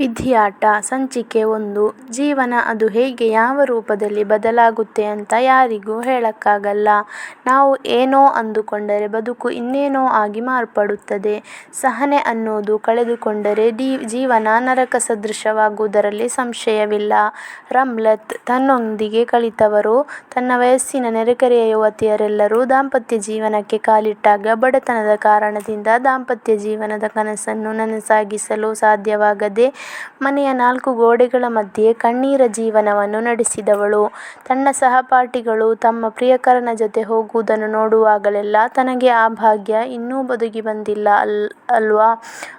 ವಿಧಿಯಾಟ ಸಂಚಿಕೆ ಒಂದು ಜೀವನ ಅದು ಹೇಗೆ ಯಾವ ರೂಪದಲ್ಲಿ ಬದಲಾಗುತ್ತೆ ಅಂತ ಯಾರಿಗೂ ಹೇಳಕ್ಕಾಗಲ್ಲ. ನಾವು ಏನೋ ಅಂದುಕೊಂಡರೆ ಬದುಕು ಇನ್ನೇನೋ ಆಗಿ ಮಾರ್ಪಡುತ್ತದೆ. ಸಹನೆ ಅನ್ನೋದು ಕಳೆದುಕೊಂಡರೆ ಜೀವನ ನರಕ ಸದೃಶವಾಗುವುದರಲ್ಲಿ ಸಂಶಯವಿಲ್ಲ. ರಮ್ಲತ್ ತನ್ನೊಂದಿಗೆ ಕಲಿತವರು, ತನ್ನ ವಯಸ್ಸಿನ ನೆರೆಕರೆಯ ಯುವತಿಯರೆಲ್ಲರೂ ದಾಂಪತ್ಯ ಜೀವನಕ್ಕೆ ಕಾಲಿಟ್ಟಾಗ ಬಡತನದ ಕಾರಣದಿಂದ ದಾಂಪತ್ಯ ಜೀವನದ ಕನಸನ್ನು ನನಸಾಗಿಸಲು ಸಾಧ್ಯವಾಗದೆ ಮನೆಯ ನಾಲ್ಕು ಗೋಡೆಗಳ ಮಧ್ಯೆ ಕಣ್ಣೀರ ಜೀವನವನ್ನು ನಡೆಸಿದವಳು. ತನ್ನ ಸಹಪಾಠಿಗಳು ತಮ್ಮ ಪ್ರಿಯಕರನ ಜೊತೆ ಹೋಗುವುದನ್ನು ನೋಡುವಾಗಲೆಲ್ಲ ತನಗೆ ಆ ಭಾಗ್ಯ ಇನ್ನೂ ಬದುಕಿ ಬಂದಿಲ್ಲ ಅಲ್ವಾ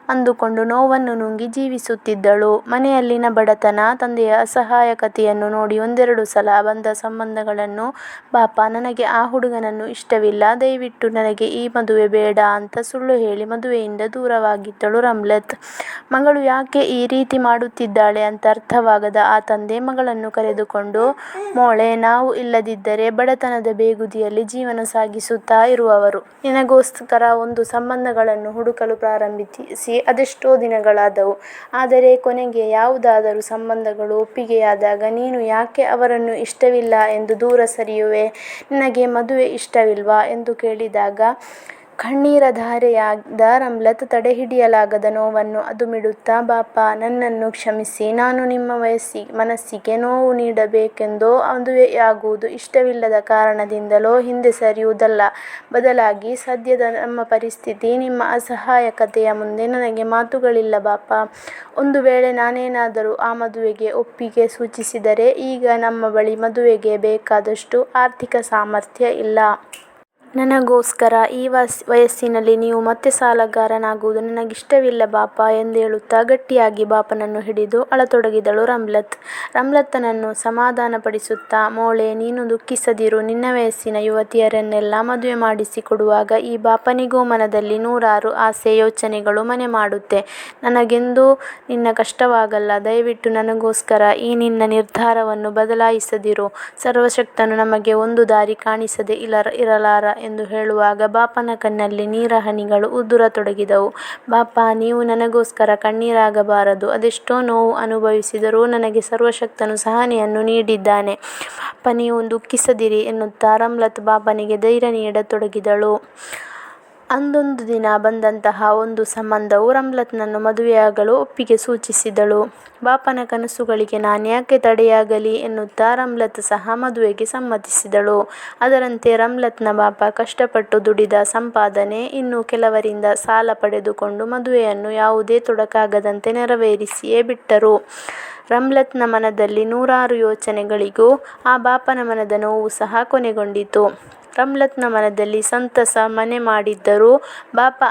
ಅಂದುಕೊಂಡು ನೋವನ್ನು ನುಂಗಿ ಜೀವಿಸುತ್ತಿದ್ದಳು. ಮನೆಯಲ್ಲಿನ ಬಡತನ, ತಂದೆಯ ಅಸಹಾಯಕತೆಯನ್ನು ನೋಡಿ ಒಂದೆರಡು ಸಲ ಬಂದ ಸಂಬಂಧಗಳನ್ನು "ಬಾಪ ನನಗೆ ಆ ಹುಡುಗನನ್ನು ಇಷ್ಟವಿಲ್ಲ, ದಯವಿಟ್ಟು ನನಗೆ ಈ ಮದುವೆ ಬೇಡ" ಅಂತ ಸುಳ್ಳು ಹೇಳಿ ಮದುವೆಯಿಂದ ದೂರವಾಗಿದ್ದಳು ರಮ್ಲತ್. ಮಗಳು ಯಾಕೆ ಈ ರೀತಿ ಮಾಡುತ್ತಿದ್ದಾಳೆ ಅಂತ ಅರ್ಥವಾಗದ ಆ ತಂದೆ ಮಗಳನ್ನು ಕರೆದುಕೊಂಡು "ಮೋಳೆ ನಾವು ಇಲ್ಲದಿದ್ದರೆ ಬಡತನದ ಬೇಗುದಿಯಲ್ಲಿ ಜೀವನ ಸಾಗಿಸುತ್ತಾ ಇರುವವರು. ನಿನಗೋಸ್ಕರ ಒಂದು ಸಂಬಂಧಗಳನ್ನು ಹುಡುಕಲು ಪ್ರಾರಂಭಿಸಿ ಅದೆಷ್ಟೋ ದಿನಗಳಾದವು. ಆದರೆ ಕೊನೆಗೆ ಯಾವುದಾದರೂ ಸಂಬಂಧಗಳು ಒಪ್ಪಿಗೆಯಾದಾಗ, ನೀನು ಯಾಕೆ ಅವರನ್ನು ಇಷ್ಟವಿಲ್ಲ ಎಂದು ದೂರ ಸರಿಯುವೆ. ನಿನಗೆ ಮದುವೆ ಇಷ್ಟವಿಲ್ವಾ ಎಂದು ಕೇಳಿದಾಗ ಕಣ್ಣೀರಧಾರೆಯಾದ ತಡೆ ಹಿಡಿಯಲಾಗದ ನೋವನ್ನು ಅದುಮಿಡುತ್ತಾ "ಬಾಪ ನನ್ನನ್ನು ಕ್ಷಮಿಸಿ. ನಾನು ನಿಮ್ಮ ವಯಸ್ಸಿ ಮನಸ್ಸಿಗೆ ನೋವು ನೀಡಬೇಕೆಂದೋ ಮದುವೆಯಾಗುವುದು ಇಷ್ಟವಿಲ್ಲದ ಕಾರಣದಿಂದಲೋ ಹಿಂದೆ ಸರಿಯುವುದಲ್ಲ. ಬದಲಾಗಿ ಸದ್ಯದ ನಮ್ಮ ಪರಿಸ್ಥಿತಿ, ನಿಮ್ಮ ಅಸಹಾಯಕತೆಯ ಮುಂದೆ ನನಗೆ ಮಾತುಗಳಿಲ್ಲ ಬಾಪ. ಒಂದು ವೇಳೆ ನಾನೇನಾದರೂ ಆ ಮದುವೆಗೆ ಒಪ್ಪಿಗೆ ಸೂಚಿಸಿದರೆ ಈಗ ನಮ್ಮ ಬಳಿ ಮದುವೆಗೆ ಬೇಕಾದಷ್ಟು ಆರ್ಥಿಕ ಸಾಮರ್ಥ್ಯ ಇಲ್ಲ. ನನಗೋಸ್ಕರ ಈ ವಯಸ್ಸಿನಲ್ಲಿ ನೀವು ಮತ್ತೆ ಸಾಲಗಾರನಾಗುವುದು ನನಗಿಷ್ಟವಿಲ್ಲ ಬಾಪ" ಎಂದೇಳುತ್ತಾ ಗಟ್ಟಿಯಾಗಿ ಬಾಪನನ್ನು ಹಿಡಿದು ಅಳತೊಡಗಿದಳು ರಮ್ಲತ್. ರಮ್ಲತ್ನನ್ನು ಸಮಾಧಾನಪಡಿಸುತ್ತಾ, "ಮೋಳೆ, ನೀನು ದುಃಖಿಸದಿರು. ನಿನ್ನ ವಯಸ್ಸಿನ ಯುವತಿಯರನ್ನೆಲ್ಲ ಮದುವೆ ಮಾಡಿಸಿಕೊಡುವಾಗ ಈ ಬಾಪನಿಗೂ ಮನದಲ್ಲಿ ನೂರಾರು ಆಸೆ ಯೋಚನೆಗಳು ಮನೆ ಮಾಡುತ್ತೆ. ನನಗೆಂದೂ ನಿನ್ನ ಕಷ್ಟವಾಗಲ್ಲ. ದಯವಿಟ್ಟು ನನಗೋಸ್ಕರ ಈ ನಿನ್ನ ನಿರ್ಧಾರವನ್ನು ಬದಲಾಯಿಸದಿರು. ಸರ್ವಶಕ್ತನು ನಮಗೆ ಒಂದು ದಾರಿ ಕಾಣಿಸದೆ ಇರಲಾರ" ಎಂದು ಹೇಳುವಾಗ ಬಾಪನ ಕಣ್ಣಲ್ಲಿ ನೀರ ಹನಿಗಳು ಉದುರತೊಡಗಿದವು. "ಬಾಪ, ನೀವು ನನಗೋಸ್ಕರ ಕಣ್ಣೀರಾಗಬಾರದು. ಅದೆಷ್ಟೋ ನೋವು ಅನುಭವಿಸಿದರೂ ನನಗೆ ಸರ್ವಶಕ್ತನು ಸಹನೆಯನ್ನು ನೀಡಿದ್ದಾನೆ. ಬಾಪ, ನೀವು ದುಃಖಿಸದಿರಿ" ಎನ್ನುತ್ತಾ ರಮ್ಲತ್ ಬಾಪನಿಗೆ ಧೈರ್ಯ ನೀಡತೊಡಗಿದಳು. ಅಂದೊಂದು ದಿನ ಬಂದಂತಹ ಒಂದು ಸಂಬಂಧವು ರಮ್ಲತ್ನನ್ನು ಮದುವೆಯಾಗಲು ಒಪ್ಪಿಗೆ ಸೂಚಿಸಿದಳು. ಬಾಪನ ಕನಸುಗಳಿಗೆ ನಾನ್ಯಾಕೆ ತಡೆಯಾಗಲಿ ಎನ್ನುತ್ತಾ ರಮ್ಲತ್ ಸಹ ಮದುವೆಗೆ ಸಮ್ಮತಿಸಿದಳು. ಅದರಂತೆ ರಮ್ಲತ್ನ ಬಾಪ ಕಷ್ಟಪಟ್ಟು ದುಡಿದ ಸಂಪಾದನೆ, ಇನ್ನು ಕೆಲವರಿಂದ ಸಾಲ ಪಡೆದುಕೊಂಡು ಮದುವೆಯನ್ನು ಯಾವುದೇ ತೊಡಕಾಗದಂತೆ ನೆರವೇರಿಸಿಯೇ ಬಿಟ್ಟರು. ರಮ್ಲತ್ನ ಮನದಲ್ಲಿ ನೂರಾರು ಯೋಚನೆಗಳಿಗೂ ಆ ಬಾಪನ ಮನದ ನೋವು ಸಹ ಕೊನೆಗೊಂಡಿತು. ರಮ್ಲತ್ನ ಮನದಲ್ಲಿ ಸಂತಸ, ಮನೆ ಮಾಡಿದ್ದರೂ ಬಾಪ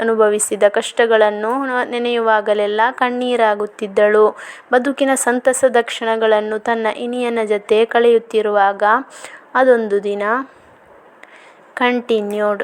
ಅನುಭವಿಸಿದ ಕಷ್ಟಗಳನ್ನು ನೆನೆಯುವಾಗಲೆಲ್ಲ ಕಣ್ಣೀರಾಗುತ್ತಿದ್ದಳು. ಬದುಕಿನ ಸಂತಸದ ಕ್ಷಣಗಳನ್ನು ತನ್ನ ಇನಿಯನ ಜತೆ ಕಳೆಯುತ್ತಿರುವಾಗ ಅದೊಂದು ದಿನ ಕಂಟಿನ್ಯೂಡ್